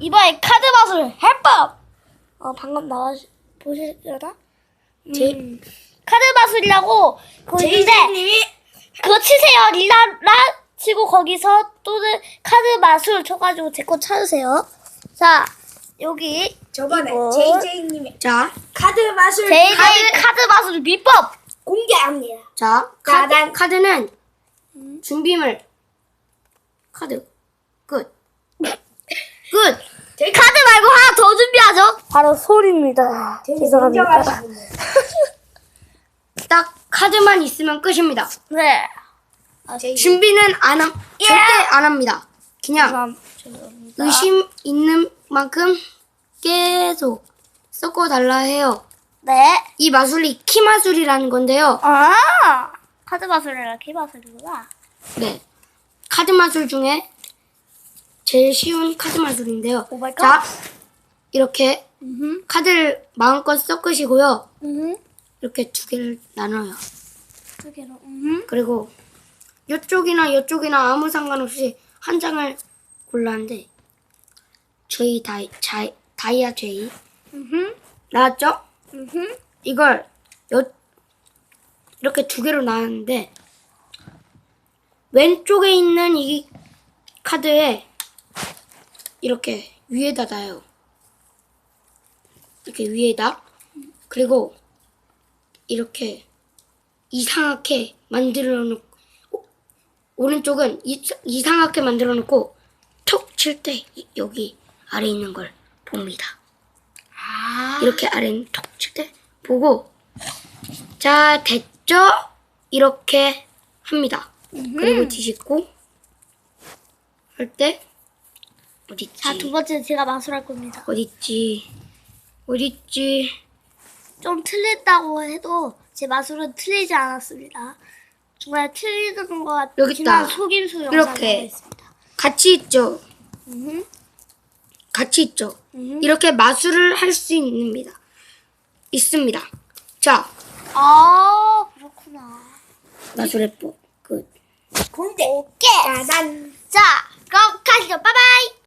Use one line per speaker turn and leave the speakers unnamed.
이번에 카드 마술 해법. 어 방금 나와 보셨나?
제-
음, 카드 마술이라고
제이님이
그거 치세요. 릴라라 치고 거기서 또는 카드 마술 쳐가지고 제 거 찾으세요. 자 여기
저번에
이거.
제이제이님이
자,
카드 마술
제이제이
카드
카드 마술 비법.
공개합니다.
자, 카드. 카드는 준비물. 카드. 끝. 끝.
카드 말고 하나 더 준비하죠. 바로 소리입니다.
인정하시군요.
딱 카드만 있으면 끝입니다.
네.
준비는 안 함, 절대 안 합니다. 그냥
죄송합니다.
의심 있는 만큼 계속 섞어 달라 해요.
네.
이 마술이 키 마술이라는 건데요.
아 카드 마술이라 키 마술이구나.
네. 카드 마술 중에 제일 쉬운 카드 마술인데요.
오 마이 갓.
자, 이렇게
음.
카드를 마음껏 섞으시고요.
음.
이렇게 두 개를 나눠요.
두 개로. 음.
그리고 이쪽이나 이쪽이나 아무 상관없이 한 장을 골랐는데 저희 다이, 자, 다이아 제이
음.
나왔죠?
음.
이걸 여, 이렇게 두 개로 나눴는데 왼쪽에 있는 이 카드에 이렇게 위에다 놔요. 이렇게 위에다 그리고 이렇게 이상하게 만들어 놓고 오- 오른쪽은 이, 이상하게 만들어 놓고 톡 칠 때 여기 아래 있는 걸 봅니다.
아.
이렇게 아래는 톡칠 때 보고 자 됐죠? 이렇게 합니다. 그리고 뒤집고 할 때 어딨지?
자, 두 번째 제가 마술할 겁니다.
어딨지? 어딨지?
좀 틀렸다고 해도 제 마술은 틀리지 않았습니다. 정말 틀리는 것
여기
같지만. 속임수 영상이
이렇게.
있습니다.
같이 있죠?
음.
같이 있죠?
음.
이렇게 마술을 할 수 있습니다. 있습니다. 자,
아, 그렇구나.
마술의 법 끝.
공개.
오케이.
짜잔.
자, 그럼 가시죠. 빠바이.